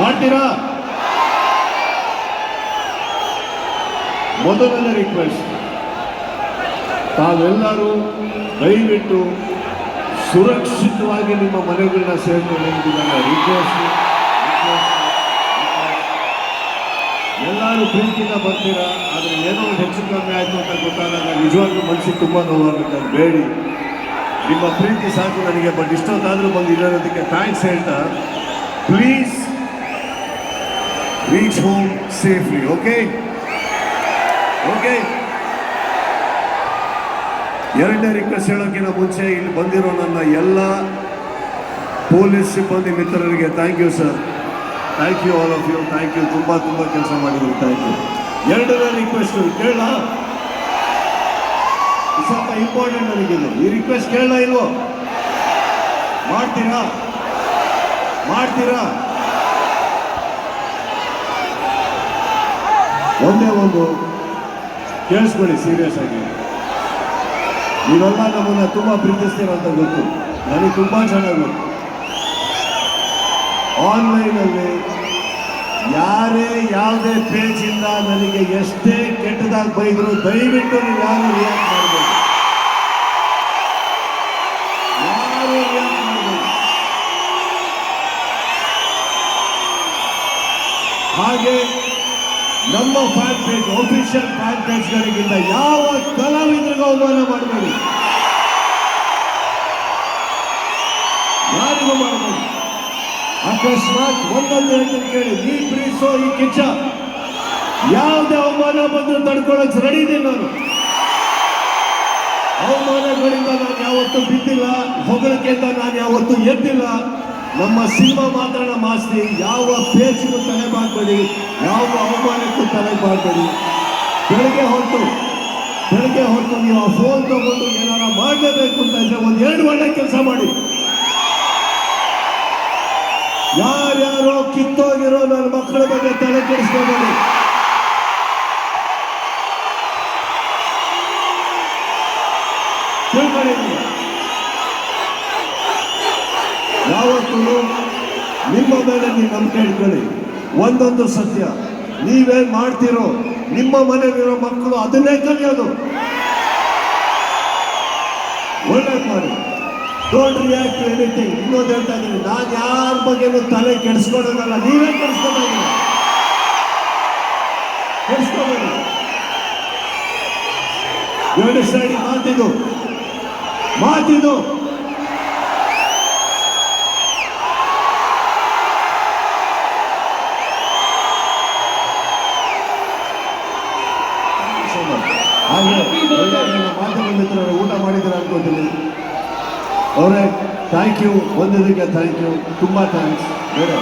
ಮಾಡ್ತೀರಾ? ಮೊದಲನೇ ರಿಕ್ವೆಸ್ಟ್ ತಾವೆಲ್ಲರೂ ದಯವಿಟ್ಟು ಸುರಕ್ಷಿತವಾಗಿ ನಿಮ್ಮ ಮನೆಗಳನ್ನ ಸೇರ್ಕೊಂಡು ನನ್ನ ರಿಕ್ವೆಸ್ಟ್ ಎಲ್ಲರೂ ಪ್ರೀತಿಯಿಂದ ಬರ್ತೀರಾ? ಆದರೆ ಏನೋ ಒಂದು ಹೆಚ್ಚು ಕಮ್ಮಿ ಆಯಿತು ಅಂತ ಗೊತ್ತಾದಾಗ ನಿಜವಾಗ್ಲೂ ಮನಸ್ಸಿಗೆ ತುಂಬ ನೋವಾಗುತ್ತೆ ಬೇಡಿ. ನಿಮ್ಮ ಪ್ರೀತಿ ಸಾಕು ನನಗೆ ಬಟ್ ಇಷ್ಟೊತ್ತಾದರೂ ಬಂದು ಇರೋದಕ್ಕೆ ಥ್ಯಾಂಕ್ಸ್ ಹೇಳ್ತಾ please reach home safely okay okay ಎರಡನೇ ರಿಕ್ವೆಸ್ಟ್ ಹೇಳೋಕ್ಕಿಂತ ಮುಂಚೆ ಇಲ್ಲಿ ಬಂದಿರೋ ನನ್ನ ಎಲ್ಲ ಪೊಲೀಸ್ ಸಿಬ್ಬಂದಿ ಮಿತ್ರರಿಗೆ thank you sir thank you all of you thank you ತುಂಬ ತುಂಬ ಕೆಲಸ ಮಾಡಿದ್ರು ಥ್ಯಾಂಕ್ ಯು ಎರಡನೇ ರಿಕ್ವೆಸ್ಟ್ ಕೇಳ. ಸ್ವಲ್ಪ ಇಂಪಾರ್ಟೆಂಟ್ ನನಗಿದು. ಈ ರಿಕ್ವೆಸ್ಟ್ ಕೇಳ ಇಲ್ವೋ? ಮಾಡ್ತೀರಾ? ಮಾಡ್ತೀರಾ? ಒಂದೇ ಒಂದು. ಕೇಳಿಸ್ಕೊಳ್ಳಿ ಸೀರಿಯಸ್ ಆಗಿ. ನೀವೆಲ್ಲ ನಮ್ಮನ್ನ ತುಂಬಾ ಪ್ರೀತಿಸ್ತೀರ ಅಂತ ಗೊತ್ತು. ನನಗೆ ತುಂಬಾ ಚೆನ್ನಾಗಿ ಗೊತ್ತು. ಆನ್ಲೈನಲ್ಲಿ ಯಾರೇ ಯಾವುದೇ ಪೇಜಿಂದ ನನಗೆ ಎಷ್ಟೇ ಕೆಟ್ಟದಾಗಿ ಬೈದ್ರು ದಯವಿಟ್ಟು ನೀವು ಯಾರು ರಿಯಾಕ್ಟ್ ಮಾಡಬೇಕು ಹಾಗೆ ನಮ್ಮ ಫ್ಯಾನ್ ಪೇಜ್ ಅಫಿಷಿಯಲ್ ಫ್ಯಾನ್ ಪೇಜ್ಗಳಿಗಿಂತ ಯಾವ ಕಲಾವಿದರಿಗೂ ಅವಮಾನ ಮಾಡಬೇಡಿ. ಯಾರಿಗೂ ಮಾಡಬೇಡಿ. ಅಕಸ್ಮಾತ್ ಒಂದೊಂದು ಹೇಳ್ತೀನಿ ಕೇಳಿ, ನೀ ಪ್ರೀಸೋ ಈ ಕಿಚ್ಚ. ಯಾವುದೇ ಅವಮಾನ ಬಂದು ತಡ್ಕೊಳ್ಳೋಕೆ ರೆಡಿ ಇದ್ದೀನಿ ನಾನು. ಅವಮಾನಗಳಿಂದ ನಾನು ಯಾವತ್ತೂ ಬಿದ್ದಿಲ್ಲ, ಹೊಗಳಿಕೆಯಿಂದ ನಾನು ಯಾವತ್ತೂ ಎದ್ದಿಲ್ಲ. ನಮ್ಮ ಸಿನಿಮಾ ಮಾತ್ರ ನಮ್ಮ ಆಸ್ತಿ. ಯಾವ ಪೇಜಿಗೂ ತಲೆ ಮಾಡಬೇಡಿ ಯಾವ ಅವಮಾನಕ್ಕೂ ತಲೆ ಮಾಡಬೇಡಿ ಬೆಳಗ್ಗೆ ಹೊತ್ತು ಬೆಳಗ್ಗೆ ಹೊತ್ತು ನೀವು ಆ ಫೋನ್ ತಗೊಂಡು ಏನಾರ ಮಾಡಲೇಬೇಕು ಅಂತ ಇದ್ರೆ ಒಂದು ಎರಡು ಒಳ್ಳೆ ಕೆಲಸ ಮಾಡಿ. ಯಾರ್ಯಾರೋ ಕಿತ್ತೋಗಿರೋ ನನ್ನ ಮಕ್ಕಳ ಬಗ್ಗೆ ತಲೆ ಕೆಡಿಸ್ಕೊಬೇಡಿ. ತಿಳ್ಕೊಳ್ಳಿ ನೀವು. ಯಾವತ್ತೂ ನಿಮ್ಮ ಮೇಲೆ ನೀವು ನಂಬಿಕೆ ಇಟ್ಕೊಳ್ಳಿ ಒಂದೊಂದು ಸತ್ಯ. ನೀವೇನು ಮಾಡ್ತೀರೋ, ನಿಮ್ಮ ಮನೆಯಲ್ಲಿರೋ ಮಕ್ಕಳು ಅದನ್ನೇ ಕಲಿಯೋದು. ಒಳ್ಳೇದು ಮಾಡಿ ಡೋಂಟ್ ರಿಯಾಕ್ಟ್ ಟು ಎನಿಥಿಂಗ್ ಇನ್ನೊಂದು ಹೇಳ್ತಾ ಇದ್ದೀನಿ. ನಾನು ಯಾರ ಬಗ್ಗೆನೂ ತಲೆ ಕೆಡಿಸ್ಕೊಳ್ಳೋದಲ್ಲ. ನೀವೇ ಕೆಡಿಸ್ಕೊಬೇಡಿ. ಕೆಡಿಸ್ಕೋಬೇಡಿ. ಎರಡು ಸೈಡ್ ಮಾತಿದು. ಮಾತಿದು. ಹಾಗೆ ನನ್ನ ಮಾಧ್ಯಮ ಊಟ ಮಾಡಿದ್ರೆ ಅನ್ಕೋತೀನಿ. ಅವರೇ ಥ್ಯಾಂಕ್ ಯು ಬಂದಿದ್ದಕ್ಕೆ ಥ್ಯಾಂಕ್ ಯು ತುಂಬ ಥ್ಯಾಂಕ್ಸ್ ಬೇರೆ